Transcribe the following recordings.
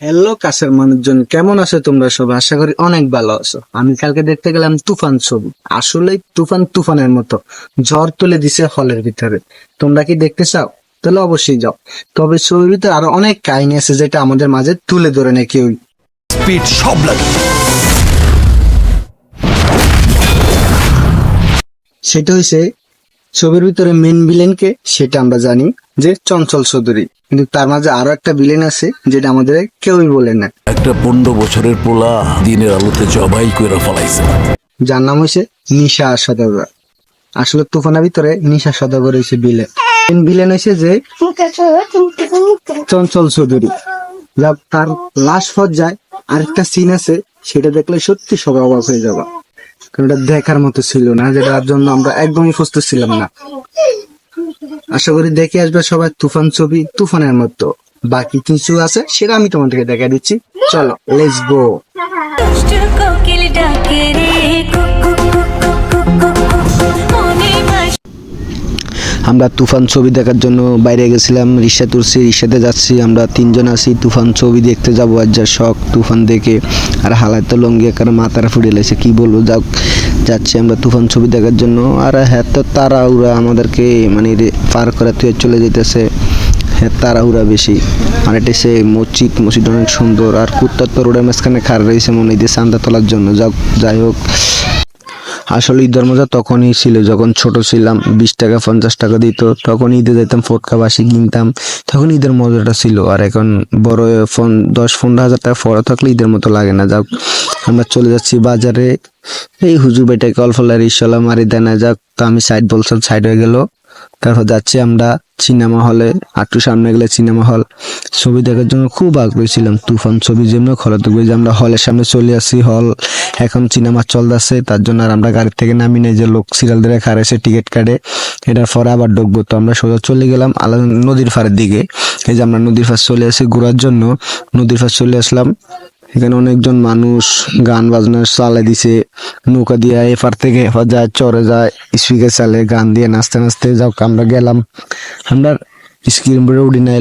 Hello কাছের মানুষজন কেমন আছো তোমরা সব আশা করি অনেক ভালো আছো। আমি কালকে দেখতে গেলাম তুফান ছবি। আসলে তুফান তুফানের মতো। ঝড় তুলে দিছে হলের ভিতরে। তোমরা কি দেখতে চাও? তাহলে অবশ্যই যাও। তবে ছবির ভিতরে আরও অনেক কাহিনী আছে যেটা আমাদের মাঝে তুলে ধরে নেই কেউ স্পিড সব লাগে। সেটা হয়েছে ছবির ভিতরে মেন ভিলেনকে সেটা আমরা জানি। যে চঞ্চল চৌধুরী। কিন্তু তার মাঝে আরও একটা বিলেন আছে যেটা আমাদের কেউই বলে না। একটা পনেরো বছরের পোলা দিনের আলোতে জবাই করে ফলাইছে। যার নাম হয়েছে নিশা সদাগর। আসলে তুফানের ভিতরে নিশা সদাগর হয়েছে বিলেন ভিলেন হয়েছে যে চঞ্চল চৌধুরী। যা তার লাশ পর্যায়ে আরেকটা সিন আছে সেটা দেখলে সত্যি সবাই অবাক হয়ে যাবে। কারণ এটা দেখার মতো ছিল না যেটার জন্য আমরা একদমই প্রস্তুত ছিলাম না। আশা করি দেখে আসবে সবাই তুফান ছবি, তুফানের মতো। বাকি কিছু আছে সেটা আমি তোমাদেরকে দেখা দিচ্ছি। চলো লেটস গো আমরা তুফান ছবি দেখার জন্য বাইরে গেছিলাম, রিক্সা তুলছি, রিক্সাতে যাচ্ছি। আমরা তিনজন আছি, তুফান ছবি দেখতে যাব। আর যা শখ, তুফান দেখে। আর হালায় তো লঙ্গি কারণ মাথার ফুটে লেছে কি বলব? যাক যাচ্ছি আমরা তুফান ছবি দেখার জন্য। আর হ্যাঁ তো তারা ওরা আমাদেরকে মানে পার করে তুই চলে যেতেছে। হ্যাঁ তাড়াহুড়া বেশি। আর এটা সে মসজিদ মসজিদ অনেক সুন্দর। আর কুত্তার তো রোডের মাঝখানে খার রয়েছে মনে হয় চান্দা তোলার জন্য। যাক যাই হোক। আসলে ঈদের মজা তখনই ছিল, যখন ছোট ছিলাম, বিশ টাকা, পঞ্চাশ টাকা দিত। তখন ঈদে যেতাম, ফটকা বাসি কিনতাম। তখন ঈদের মজাটা ছিল। আর এখন বড় ফোন, দশ, পনেরো হাজার টাকা ফড়া থাকলে ঈদের মতো লাগে না। যাক আমরা চলে যাচ্ছি বাজারে। এই হুজুর বেটাকে অল্প রিসলা মারি দেয় না, যাক, তো আমি সাইড বলছিলাম, সাইড হয়ে গেল। তারপর যাচ্ছি আমরা সিনেমা হলে একটু সামনে গেলে সিনেমা হল। ছবি দেখার জন্য খুব আগ্রহী ছিলাম, তুফান ছবি যেমন খরচ দেখবে যে আমরা হলের সামনে চলে আসি হল এখন সিনেমা চলতেছে, তার জন্য আর আমরা গাড়ি থেকে নামি নেই যে লোক সিরিয়াল ধরে খারেছে টিকিট কাটে। এটার পরে আবার ঢুকবো, তো আমরা সোজা চলে গেলাম আলাদা নদীর পাড়ের দিকে। এই যে আমরা নদীর পাশ চলে আসি ঘোরার জন্য। নদীর পাশ চলে আসলাম। এখানে অনেকজন মানুষ গান বাজনা চালে দিছে, নৌকা দিয়ে এপার থেকে এপার যায়, চরে যায়, স্পিকার চালে গান দিয়ে নাচতে নাচতে যাও, আমরা গেলাম। আমরা স্ক্রিন বোর্ডে উঠি নাই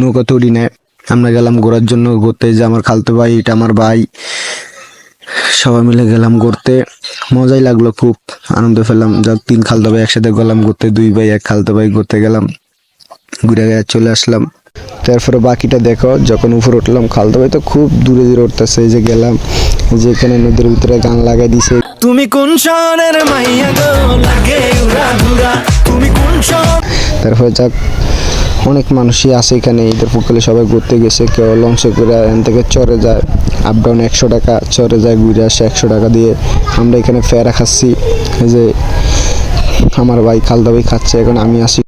নৌকাতে উঠি নাই। আমরা গেলাম ঘোরার জন্য, ঘুরতে যে আমার খালতো ভাই, এটা আমার ভাই। সবাই মিলে গেলাম ঘুরতে। মজাই লাগল, খুব আনন্দ পেলাম। যাক, তিন খালতো ভাই একসাথে গেলাম ঘুরতে, দুই ভাই, এক খালতো ভাই ঘুরতে গেলাম। ঘুরে গিয়ে চলে আসলাম। তারপরে বাকিটা দেখো যখন উপরে উঠলাম খালতো ভাই তো খুব দূরে দূরে উঠতেছে এই যে গেলাম যেখানে নদীর ভিতরে গান লাগাই দিছে। তুমি কোন শহরের মাইয়া গো? লাগে উড়া ঘুরা তুমি কোন শহর? তারপরে যাক অনেক মানুষই আছে এখানে ঈদের পুকুরে সবাই ঘুরতে গেছে কেউ লঞ্চে করে এখান থেকে চরে যায় আপ ডাউন একশো টাকা চরে যায় ঘুরে আসে একশো টাকা দিয়ে। আমরা এখানে ফেরা খাচ্ছি যে আমার ভাই খালদা ভাই খাচ্ছে এখন আমি আসি।